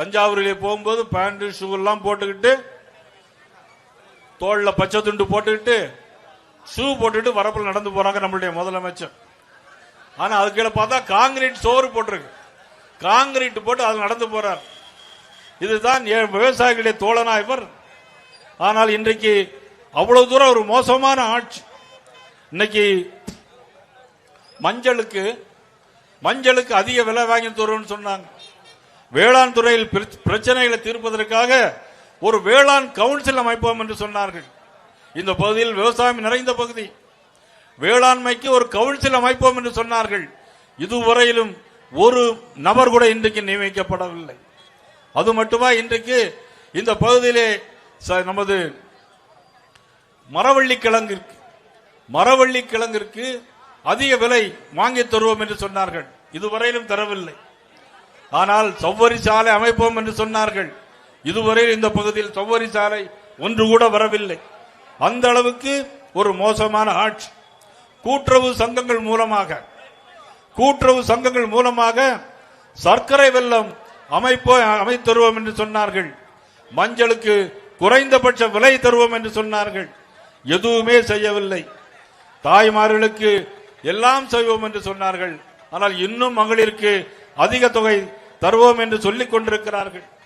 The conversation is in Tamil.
தஞ்சாவூரிலே போகும்போது பேண்ட் ஷூ எல்லாம் போட்டுக்கிட்டு தோளில் பச்சை துண்டு போட்டுக்கிட்டு ஷூ போட்டுட்டு வரப்பில் நடந்து போறாங்க நம்மளுடைய முதலமைச்சர். ஆனா அதுக்கீழே பார்த்தா காங்கிரீட் சோறு போட்டிருக்கு. காங்கிரீட் போட்டு அதில் நடந்து போறார். இதுதான் விவசாயிகளுடைய தோழனா இவர். ஆனால் இன்றைக்கு அவ்வளவு தூரம் ஒரு மோசமான ஆட்சி. இன்னைக்கு மஞ்சளுக்கு மஞ்சளுக்கு அதிக விலை வாங்கி தருவோம்னு சொன்னாங்க. வேளாண் துறையில் பிரச்சனைகளை தீர்ப்பதற்காக ஒரு வேளாண் கவுன்சில் அமைப்போம் என்று சொன்னார்கள். இந்த பகுதியில் விவசாயம் நிறைந்த பகுதி. வேளாண்மைக்கு ஒரு கவுன்சில் அமைப்போம் என்று சொன்னார்கள். இதுவரையிலும் ஒரு நபர் கூட இன்றைக்கு நியமிக்கப்படவில்லை. அது மட்டுமா இன்றைக்கு இந்த பகுதியிலே ச- நமது மரவள்ளி கிழங்கிற்கு மரவள்ளி கிழங்கிற்கு அதிக விலை வாங்கி தருவோம் என்று சொன்னார்கள். இதுவரையிலும் தரவில்லை. ஆனால் சவ்வரி சாலை அமைப்போம் என்று சொன்னார்கள். இதுவரை இந்த பகுதியில் சவ்வரி சாலை ஒன்று கூட வரவில்லை. அந்த அளவுக்கு ஒரு மோசமான ஆட்சி. கூட்டுறவு சங்கங்கள் மூலமாக கூட்டுறவு சங்கங்கள் மூலமாக சர்க்கரை வெல்லம் அமைப்போ அமைத்தருவோம் என்று சொன்னார்கள். மஞ்சளுக்கு குறைந்தபட்ச விலை தருவோம் என்று சொன்னார்கள். எதுவுமே செய்யவில்லை. தாய்மார்களுக்கு எல்லாம் செய்வோம் என்று சொன்னார்கள். ஆனால் இன்னும் மகளிருக்கு அதிக தொகை தருவோம் என்று சொல்லிக் கொண்டிருக்கிறார்கள்.